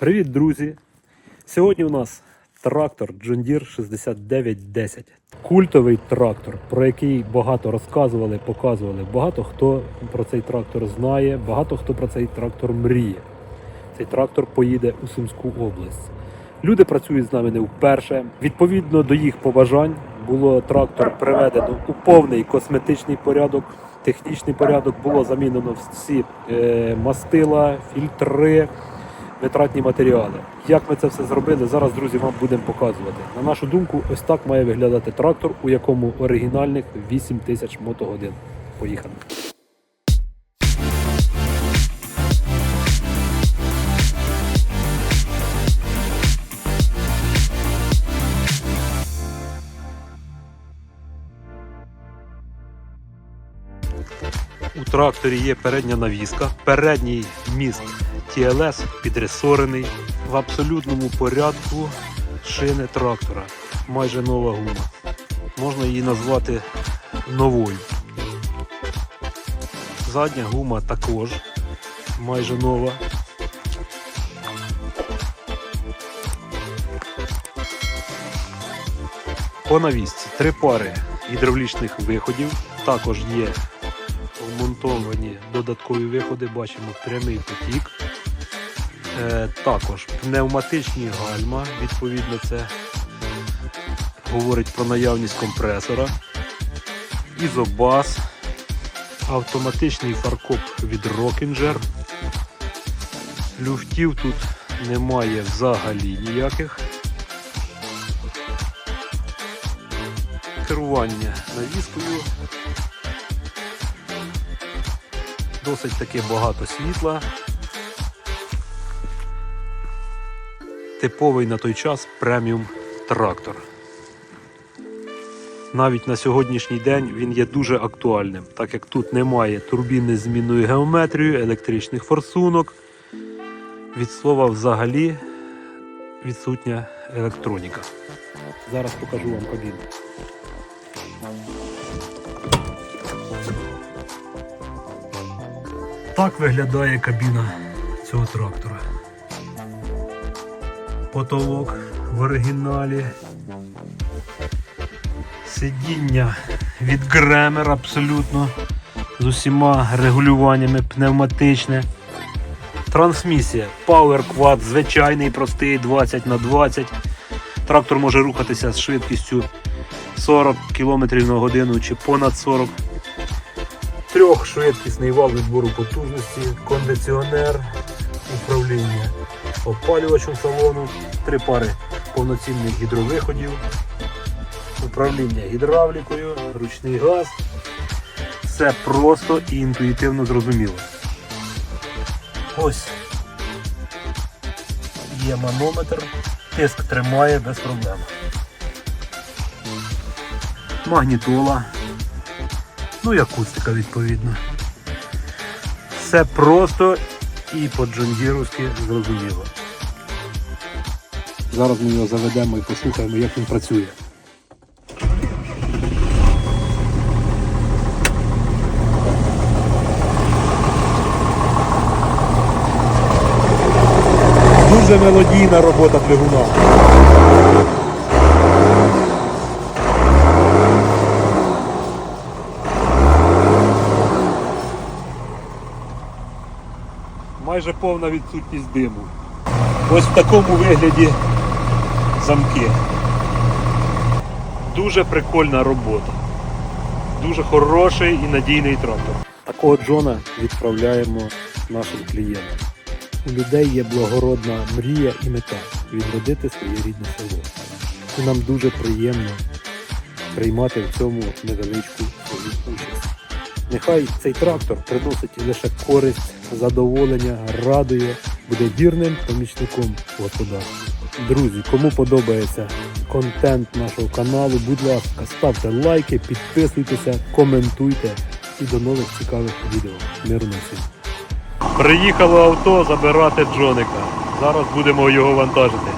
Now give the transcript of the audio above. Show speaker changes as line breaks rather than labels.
Привіт, друзі! Сьогодні у нас трактор John Deere 6910. Культовий трактор, про який багато розказували, показували. Багато хто про цей трактор знає, багато хто про цей трактор мріє. Цей трактор поїде у Сумську область. Люди працюють з нами не вперше. Відповідно до їх побажань було трактор приведено у повний косметичний порядок, технічний порядок. Було замінено всі е, мастила, фільтри, витратні матеріали. Як ми це все зробили, зараз, друзі, вам будемо показувати. На нашу думку, ось так має виглядати трактор, у якому оригінальних 8 тисяч мотогодин. Поїхали. У тракторі є передня навіска, передній міст TLS підресорений в абсолютному порядку шини трактора. Майже нова гума. Можна її назвати новою. Задня гума також майже нова. По навісці три пари гідравлічних виходів. Також є вмонтовані додаткові виходи, бачимо прямий потік. Е, також пневматичні гальма, відповідно, це говорить про наявність компресора. Ізобас, автоматичний фаркоп від Rockinger. Люфтів тут немає взагалі ніяких. Керування навіскою досить таки багато світла. Типовий на той час преміум трактор. Навіть на сьогоднішній день він є дуже актуальним, так як тут немає турбіни з змінною геометрією, електричних форсунок. Від слова взагалі відсутня електроніка. Зараз покажу вам кабіну. Так виглядає кабіна цього трактора. Потолок в оригіналі. Сидіння від Гремер абсолютно з усіма регулюваннями пневматичне. Трансмісія Power Quad, звичайний, простий 20 на 20 Трактор може рухатися з швидкістю 40 км на годину чи понад 40 Трьохшвидкісний вал відбору потужності, кондиціонер, управління опалювачем салону, три пари повноцінних гідровиходів, управління гідравлікою, ручний газ. Все просто і інтуїтивно зрозуміло. Ось є манометр, тиск тримає без проблем. Магнітола. Ну і акустика відповідно. Все просто і по-джондіровськи зрозуміло. Зараз ми його заведемо і послухаємо, як він працює. Дуже мелодійна робота двигуна. Майже повна відсутність диму. Ось в такому вигляді замки. Дуже прикольна робота. Дуже хороший і надійний трактор. Такого Джона відправляємо нашим клієнтам. У людей є благородна мрія і мета відродити своє рідне село. І нам дуже приємно приймати в цьому невеличку свою участь. Нехай цей трактор приносить лише користь, задоволення, радує, буде вірним помічником в господарстві. Друзі, кому подобається контент нашого каналу, будь ласка, ставте лайки, підписуйтеся, коментуйте і до нових цікавих відео. Миру на всім. Приїхало авто забирати Джоника. Зараз будемо його вантажити.